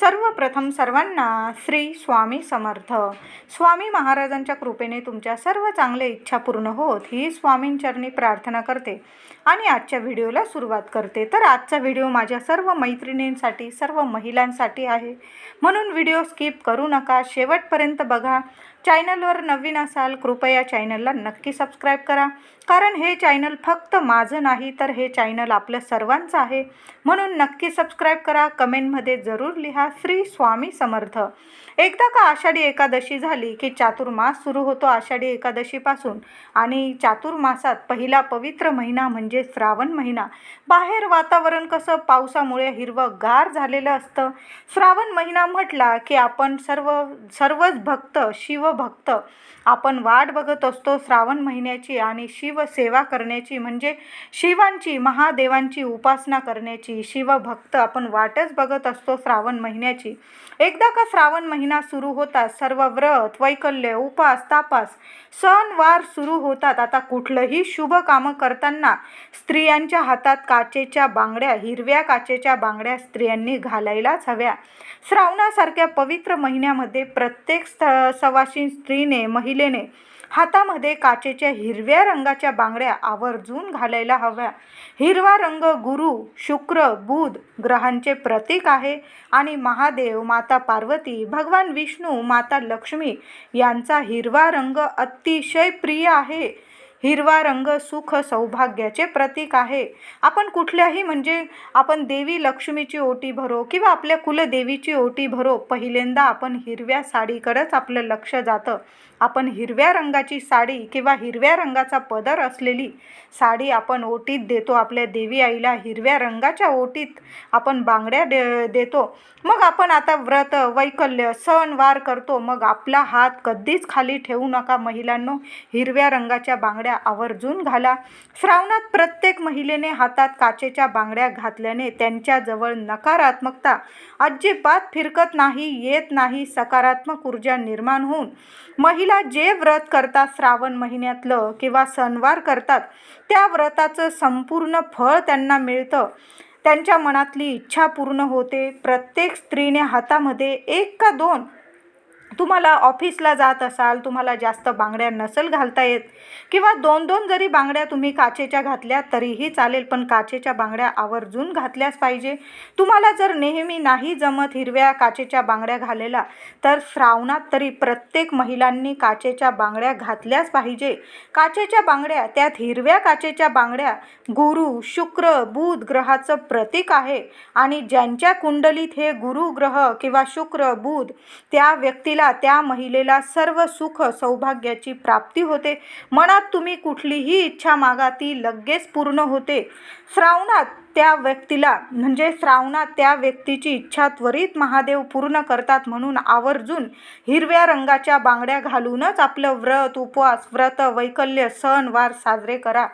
सर्वप्रथम सर्वांना श्री स्वामी समर्थ. स्वामी महाराजांच्या कृपेने तुमच्या सर्व चांगल्या इच्छा पूर्ण होत ही स्वामींचरणी प्रार्थना करते आणि आजच्या व्हिडिओला सुरुवात करते. तर आजचा व्हिडिओ माझ्या सर्व मैत्रिणींसाठी सर्व महिलांसाठी आहे. म्हणून व्हिडिओ स्किप करू नका. शेवटपर्यंत बघा. चॅनलवर नवीन असाल कृपया चॅनलला नक्की सबस्क्राईब करा. कारण हे चॅनल फक्त माझं नाही तर हे चॅनल आपल्या सर्वांचं आहे. म्हणून नक्की सबस्क्राईब करा. कमेंटमध्ये जरूर लिहा श्री स्वामी समर्थ. एकदा का आषाढी एकादशी झाली की चातुर्मास सुरू होतो आषाढी एकादशीपासून. आणि चातुर्मासात पहिला पवित्र महिना म्हणजे श्रावण महिना. बाहेर वातावरण कसं पावसामुळे हिरवं गार झालेलं असतं. श्रावण महिना म्हटला की आपण सर्व सर्वच भक्त भक्त. आपण वाट बघत असतो श्रावण महिन्याची आणि शिवसेवा करण्याची म्हणजे शिवांची महादेवांची उपासना करण्याची शिवभक्त आपण वाटच बघत असतो श्रावण महिन्याची. एकदा का श्रावण महिना सुरू होतात सर्व व्रत वैकल्य उपास तापास सणवार सुरू होतात. आता कुठलंही शुभ कामं करताना स्त्रियांच्या हातात काचेच्या बांगड्या हिरव्या काचेच्या बांगड्या स्त्रियांनी घालायलाच हव्या. श्रावणासारख्या पवित्र महिन्यामध्ये प्रत्येक स्थ सवाशी सवाशीन स्त्रीने महिलेने हातामध्ये काचेच्या हिरव्या रंगाच्या बांगड्या आवर्जून घालायला हव्या. हिरवा रंग गुरु शुक्र बुध ग्रहांचे प्रतीक आहे आणि महादेव माता पार्वती भगवान विष्णू माता लक्ष्मी यांचा हिरवा रंग अतिशय प्रिय आहे. हिरवा रंग सुख सौभाग्याचे प्रतीक आहे. आपण कुठल्याही म्हणजे आपण देवी लक्ष्मीची ओटी भरो किंवा आपल्या कुलदेवीची ओटी भरो पहिल्यांदा आपण हिरव्या साडीकडेच आपलं लक्ष जातं. आपण हिरव्या रंगाची साडी किंवा हिरव्या रंगाचा पदर असलेली साडी आपण ओटीत देतो आपल्या देवी आईला हिरव्या रंगाच्या ओटीत आपण बांगड्या दे देतो. मग आपण आता व्रत वैकल्य सणवार करतो मग आपला हात कधीच खाली ठेवू नका. महिलांनो हिरव्या रंगाच्या बांगड्या आवर्जून घाला. श्रावणात प्रत्येक महिलेने हातात काचेच्या बांगड्या घातल्याने त्यांच्याजवळ नकारात्मकता अजिबात फिरकत नाही येत नाही सकारात्मक ऊर्जा निर्माण होऊन. महिला जे व्रत करतात श्रावण महिन्यातलं किंवा सणवार करतात त्या व्रताचं संपूर्ण फळ त्यांना मिळतं. त्यांच्या मनातली इच्छा पूर्ण होते. प्रत्येक स्त्रीने हातामध्ये एक का दोन तुम्हाला ऑफिसला जात असाल तुम्हाला जास्त बांगड्या नसेल घालता येत किंवा दोन दोन जरी बांगड्या तुम्ही काचेच्या घातल्या तरीही चालेल पण काचेच्या बांगड्या आवर्जून घातल्याच पाहिजे. तुम्हाला जर नेहमी नाही जमत हिरव्या काचेच्या बांगड्या घालेला तर श्रावणात तरी प्रत्येक महिलांनी काचेच्या बांगड्या घातल्याच पाहिजे. काचेच्या बांगड्या त्यात हिरव्या काचेच्या बांगड्या गुरु शुक्र बुध ग्रहाचं प्रतीक आहे. आणि ज्यांच्या कुंडलीत हे गुरु ग्रह किंवा शुक्र बुध त्या व्यक्तीला त्या महिलेला सर्व सुख सौभाग्याची प्राप्ती होते. मनात तुम्ही कुठलीही इच्छा मागा ती लगेच पूर्ण होते. श्रावणात त्या व्यक्तीला म्हणजे श्रावणात त्या व्यक्तीची इच्छा त्वरित महादेव पूर्ण करतात म्हणून आवर्जून हिरव्या रंगाच्या बांगड्या घालूनच आपलं व्रत उपवास व्रत वैकल्य सण वार साजरे करा.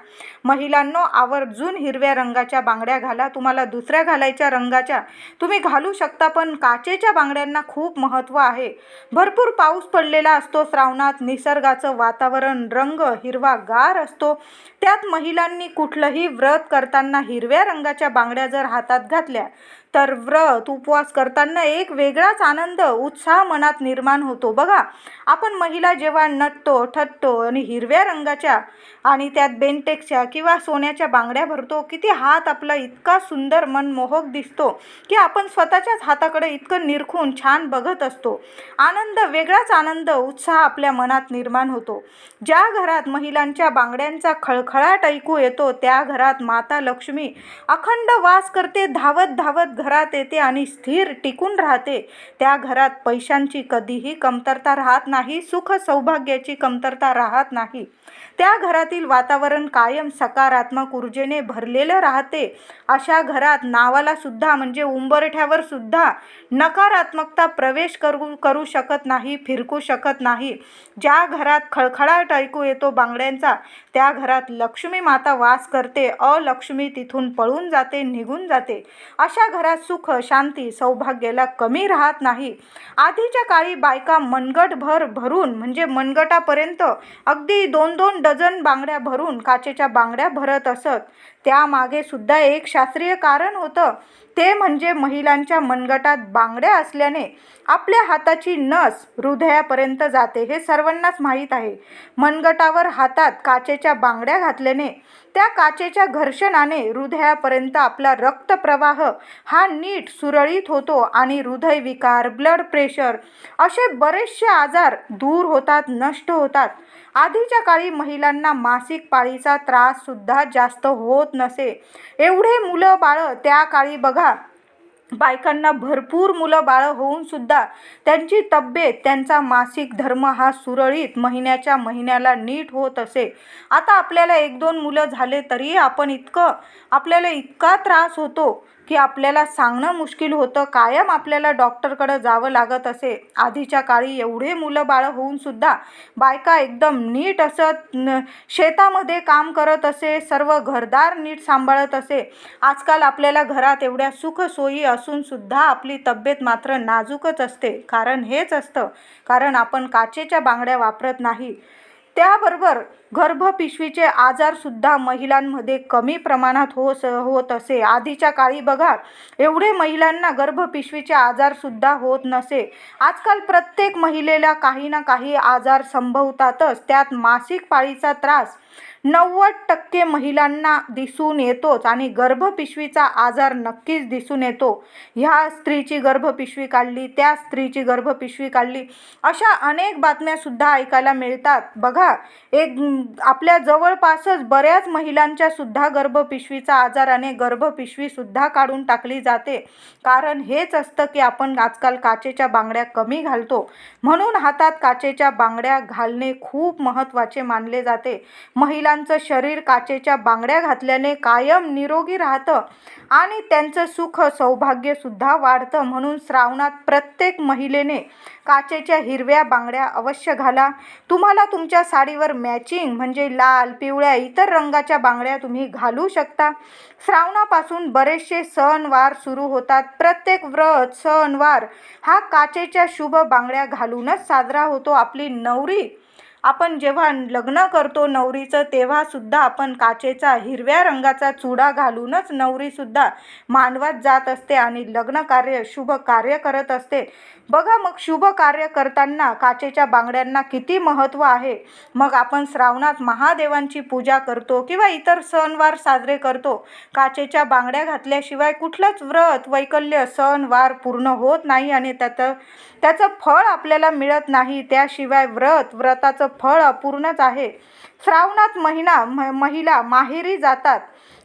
महिलांनो आवर्जून हिरव्या रंगाच्या बांगड्या घाला. तुम्हाला दुसऱ्या घालायच्या रंगाच्या तुम्ही घालू शकता पण काचेच्या बांगड्यांना खूप महत्त्व आहे. भरपूर पाऊस पडलेला असतो श्रावणात. निसर्गाचं वातावरण रंग हिरवा गार असतो. त्यात महिलांनी कुठलंही व्रत करताना हिरव्या रंगाच्या बांगड्या जर हातात घातल्या तर व्रत उपवास करताना एक वेगळाच आनंद उत्साह मनात निर्माण होतो. बघा आपण महिला जेव्हा नटतो ठटतो आणि हिरव्या रंगाच्या आणि त्यात बेंटेक्सच्या किंवा सोन्याच्या बांगड्या भरतो किती हात आपला इतका सुंदर मनमोहक दिसतो की आपण स्वतःच्याच हाताकडे इतकं निरखून छान बघत असतो. आनंद वेगळाच आनंद उत्साह आपल्या मनात निर्माण होतो. ज्या घरात महिलांच्या बांगड्यांचा खळखळाट ऐकू येतो त्या घरात माता लक्ष्मी अखंड वास करते धावत धावत घरात येते आणि स्थिर टिकून राहते. त्या घरात पैशांची कधीही कमतरता राहत नाही सुख सौभाग्याची कमतरता राहत नाही. त्या घरातील वातावरण कायम सकारात्मक ऊर्जेने भरलेलं राहते. अशा घरात नावाला सुद्धा म्हणजे उंबरठ्यावर सुद्धा नकारात्मकता प्रवेश करू करू शकत नाही फिरकू शकत नाही. ज्या घरात खळखळाट ऐकू येतो बांगड्यांचा त्या घरात लक्ष्मी माता वास करते. अलक्ष्मी तिथून पळून जाते निघून जाते. अशा घरात सुख शांती सौभाग्याला कमी राहत नाही. आधीच्या काळी बायका मनगटभर भरून म्हणजे मनगटापर्यंत अगदी दोन दोन डझन बांगड्या भरून काचेच्या बांगड्या भरत असत. त्यामागे सुद्धा एक शास्त्रीय कारण होतं. ते म्हणजे महिलांच्या मनगटात बांगड्या असल्याने आपल्या हाताची नस हृदयापर्यंत जाते हे सर्वांनाच माहीत आहे. मनगटावर हातात काचेच्या बांगड्या घातल्याने त्या काचेच्या घर्षणाने हृदयापर्यंत आपला रक्तप्रवाह हा नीट सुरळीत होतो आणि हृदयविकार ब्लड प्रेशर असे बरेचसे आजार दूर होतात नष्ट होतात. आधीच्या काळी महिलांना मासिक पाळीचा त्राससुद्धा जास्त होत नसे. एवढे मुलं बाळं त्या काळी बघा. बायकांना भरपूर मुलं बाळं होऊन सुद्धा त्यांची तब्येत त्यांचा मासिक धर्म हा सुरळीत महिन्याच्या महिन्याला नीट होत असे. आता आपल्याला एक दोन मुलं झाले तरी आपण इतकं आपल्याला इतका त्रास होतो. की आपल्याला सांगणं मुश्किल होतं कायम आपल्याला डॉक्टरकडं जावं लागत असे. आधीच्या काळी एवढे मुलं बाळं होऊन सुद्धा बायका एकदम नीट असं न शेतामध्ये काम करत असे सर्व घरदार नीट सांभाळत असे. आजकाल आपल्याला घरात एवढ्या सुखसोयी असूनसुद्धा आपली तब्येत मात्र नाजूकच असते. कारण हेच असतं. कारण आपण काचेच्या बांगड्या वापरत नाही. त्याबरोबर गर्भपिशवीचे आजारसुद्धा महिलांमध्ये कमी प्रमाणात होस होत असे. आधीच्या काळी बघा एवढे महिलांना गर्भपिशवीचे आजारसुद्धा होत नसे. आजकाल प्रत्येक महिलेला काही ना काही आजार संभवतातच. त्यात मासिक पाळीचा त्रास नव्वद टक्के महिलांना दिसून येतोच आणि गर्भपिशवीचा आजार नक्कीच दिसून येतो. ह्या स्त्रीची गर्भपिशवी काढली त्या स्त्रीची गर्भपिशवी काढली अशा अनेक बातम्यासुद्धा ऐकायला मिळतात. बघा एक आपल्या जवळपासच बऱ्याच महिलांच्या सुद्धा गर्भपिशवीचा आजाराने गर्भपिशवीसुद्धा काढून टाकली जाते. कारण हेच असतं की आपण आजकाल काचेच्या बांगड्या कमी घालतो. म्हणून हातात काचेच्या बांगड्या घालणे खूप महत्त्वाचे मानले जाते. महिला महिलांचं शरीर काचेच्या बांगड्या घातल्याने कायम निरोगी राहतं आणि त्यांचं सुख सौभाग्यसुद्धा वाढतं म्हणून श्रावणात प्रत्येक महिलेने काचेच्या हिरव्या बांगड्या अवश्य घाला. तुम्हाला तुमच्या साडीवर मॅचिंग म्हणजे लाल पिवळ्या इतर रंगाच्या बांगड्या तुम्ही घालू शकता. श्रावणापासून बरेचसे सणवार सुरू होतात. प्रत्येक व्रत सणवार हा काचेच्या शुभ बांगड्या घालूनच साजरा होतो. आपली नवरी आपण जेव्हा लग्न करतो नवरीचं तेव्हासुद्धा आपण काचेचा हिरव्या रंगाचा चुडा घालूनच नवरीसुद्धा मांडवात जात असते आणि लग्न कार्य शुभ कार्य करत असते. बघा मग शुभ कार्य करताना काचेच्या बांगड्यांना किती महत्त्व आहे. मग आपण श्रावणात महादेवांची पूजा करतो किंवा इतर सणवार साजरे करतो. काचेच्या बांगड्या घातल्याशिवाय कुठलंच व्रत वैकल्य सणवार पूर्ण होत नाही आणि त्याचं त्याचं फळ आपल्याला मिळत नाही. त्याशिवाय व्रत व्रताचं फळ अपूर्णच आहे. श्रावणात महिना म महिला माहेरी जातात.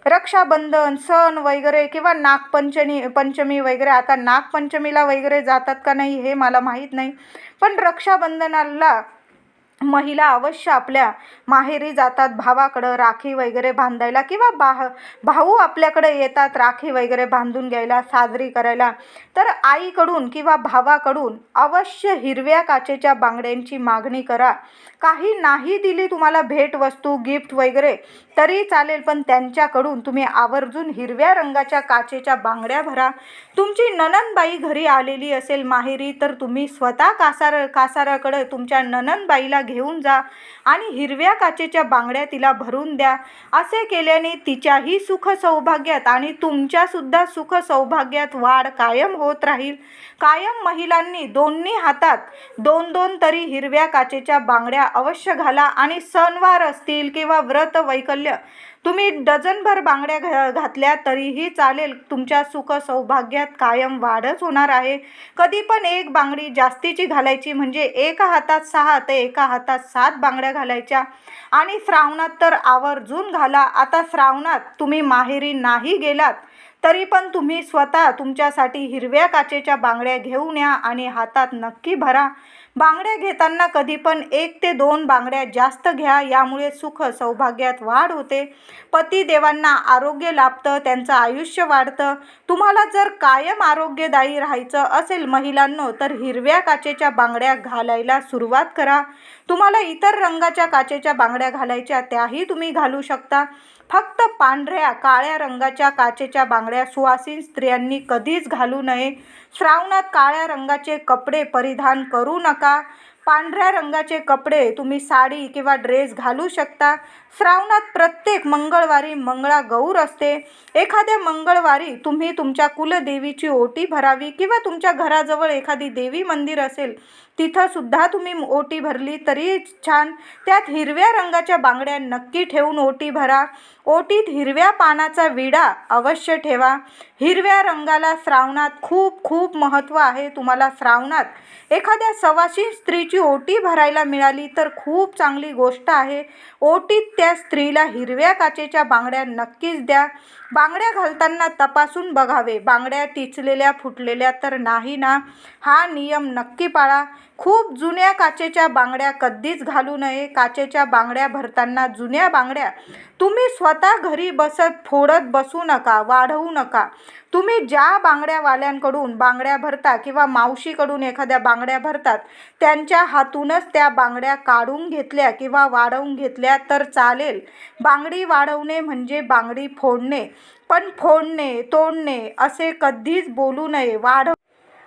रक्षाबंधन सण वगैरे किंवा नागपंचमी पंचमी वगैरे आता नागपंचमीला वगैरे जातात का नाही हे मला माहीत नाही. पण रक्षाबंधनाला महिला अवश्य आपल्या माहेरी जातात भावाकडं राखी वगैरे बांधायला किंवा बाह भाऊ आपल्याकडे येतात राखी वगैरे बांधून घ्यायला साजरी करायला. तर आईकडून किंवा भावाकडून अवश्य हिरव्या काचेच्या बांगड्यांची मागणी करा. काही नाही दिली तुम्हाला भेटवस्तू गिफ्ट वगैरे तरी चालेल पण त्यांच्याकडून तुम्ही आवर्जून हिरव्या रंगाच्या काचेच्या बांगड्या भरा. तुमची ननंदबाई घरी आलेली असेल माहेरी तर तुम्ही स्वतः कासार कासाराकडे तुमच्या नननबाईला घेऊन जा आणि हिरव्या काचेच्या बांगड्या तिला भरून द्या. असे केल्याने तिच्याही सुख सौभाग्यात आणि तुमच्यासुद्धा सुख सौभाग्यात वाढ कायम होत राहील. कायम महिलांनी दोन्ही हातात दोन दोन तरी हिरव्या काचेच्या बांगड्या अवश्य घाला आणि सणवार असतील किंवा व्रत वैकल्य तुम्ही डझनभर बांगड्या घ घातल्या तरीही चालेल. तुमच्या सुख सौभाग्यात कायम वाढच होणार आहे. कधी पण एक बांगडी जास्तीची घालायची म्हणजे एका हातात सहा ते एका हातात सात बांगड्या घालायच्या. आणि श्रावणात तर आवर्जून घाला. आता श्रावणात तुम्ही माहेरी नाही गेलात तरी पण तुम्ही स्वतः तुमच्यासाठी हिरव्या काचेच्या बांगड्या घेऊन या आणि हातात नक्की भरा. बांगड्या घेताना कधी पण एक ते दोन बांगड्या जास्त घ्या यामुळे सुख सौभाग्यात वाढ होते. पतिदेवांना आरोग्य लाभतं त्यांचं आयुष्य वाढतं. तुम्हाला जर कायम आरोग्यदायी राहायचं असेल महिलांनो तर हिरव्या काचेच्या बांगड्या घालायला सुरुवात करा. तुम्हाला इतर रंगाच्या काचेच्या बांगड्या घालायच्या त्याही तुम्ही घालू शकता. फक्त पांढऱ्या काळ्या रंगाच्या काचेच्या बांगड्या सुवासीन स्त्रियांनी कधीच घालू नये. श्रावणात काळ्या रंगाचे कपडे परिधान करू नका. पांढऱ्या रंगाचे कपडे तुम्ही साडी किंवा ड्रेस घालू शकता. श्रावणात प्रत्येक मंगळवारी मंगळागौर असते. एखाद्या मंगळवारी तुम्ही तुमच्या कुलदेवीची ओटी भरावी किंवा तुमच्या घराजवळ एखादी देवी मंदिर असेल तिथं सुद्धा तुम्ही ओटी भरली तरी छान. त्यात हिरव्या रंगाच्या बांगड्या नक्की ठेवून ओटी भरा. ओटीत हिरव्या पानाचा विडा अवश्य ठेवा. हिरव्या रंगाला श्रावणात खूप खूप महत्त्व आहे. तुम्हाला श्रावणात एखाद्या सवाशी स्त्रीची ओटी भरायला मिळाली तर खूप चांगली गोष्ट आहे. ओटीत त्या स्त्रीला हिरव्या काचेच्या बांगड्या नक्कीच द्या. बांगड्या घालताना तपासून बघावे. बांगड्या टिचलेल्या फुटलेल्या तर नाही ना? हा नियम नक्की पाळा. खूप जुन्या काचेच्या बांगड्या कधीच घालू नये. काचेच्या बांगड्या भरताना जुन्या बांगड्या तुम्ही स्वतः घरी बसत फोडत बसू नका वाढवू नका. तुम्ही ज्या बांगड्यावाल्यांकडून बांगड्या भरता किंवा मावशीकडून एखाद्या बांगड्या भरतात त्यांच्या हातूनच त्या बांगड्या काढून घेतल्या किंवा वाढवून घेतल्या तर चालेल. बांगडी वाढवणे म्हणजे बांगडी फोडणे. पण फोडणे तोडणे असे कधीच बोलू नये. वाढ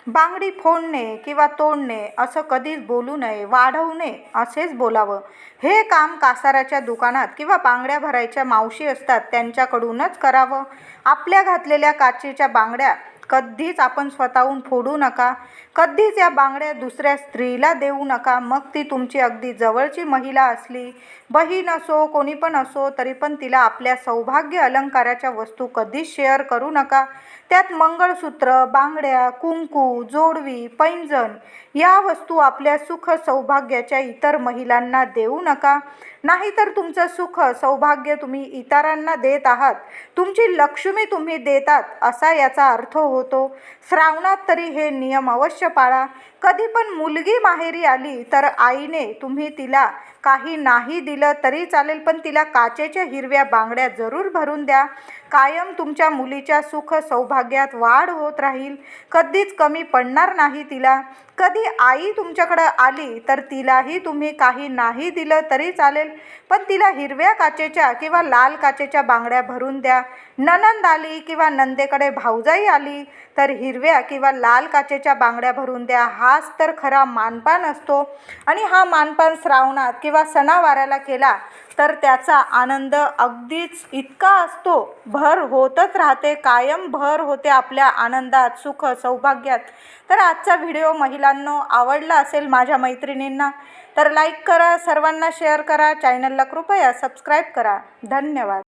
बांगडी फोडणे किंवा तोडणे असं कधीच बोलू नये वाढवणे असेच बोलावं. हे काम कासाराच्या दुकानात किंवा बांगड्या भरायच्या मावशी असतात त्यांच्याकडूनच करावं. आपल्या घातलेल्या काचेच्या बांगड्या कधीच आपण स्वतःहून फोडू नका. कधीच या बांगड्या दुसऱ्या स्त्रीला देऊ नका. मग ती तुमची अगदी जवळची महिला असली बहीण असो कोणी पण असो तरी पण तिला आपल्या सौभाग्य अलंकाराच्या वस्तू कधीच शेअर करू नका. त्यात मंगळसूत्र बांगड्या कुंकू जोडवी पैंजण या वस्तू आपल्या सुख सौभाग्याच्या इतर महिलांना देऊ नका. नाहीतर तुमचं सुख सौभाग्य तुम्ही इतरांना देत आहात. तुमची लक्ष्मी तुम्ही देतात असा याचा अर्थ होतो. श्रावणात तरी हे नियम अवश्य पाळा. कधी पण मुलगी माहेरी आली तर आईने तुम्ही तिला काही नाही दिलं तरी चालेल पण तिला काचेच्या हिरव्या बांगड्या जरूर भरून द्या. कायम तुमच्या मुलीच्या सुख सौभाग्यात वाढ होत राहील. कधीच कमी पडणार नाही तिला. कधी आई तुमच्याकडं आली तर तिलाही तुम्ही काही नाही दिलं तरी चालेल पण तिला हिरव्या काचेच्या किंवा लाल काचेच्या बांगड्या भरून द्या. ननंद आली किंवा नंदेकडे भाऊजाई आली तर हिरव्या किंवा लाल काचेच्या बांगड्या भरून द्या. हाच तर खरा मानपान असतो. आणि हा मानपान श्रावणात किंवा सणावाराला केला तर त्याचा आनंद अगदीच इतका असतो. भर होतच राहते. कायम भर होते आपल्या आनंदात सुख सौभाग्यात. तर आजचा व्हिडिओ महिलांनो आवडला असेल माझ्या मैत्रिणींना तर लाईक करा सर्वांना शेअर करा चॅनलला कृपया सबस्क्राईब करा. धन्यवाद.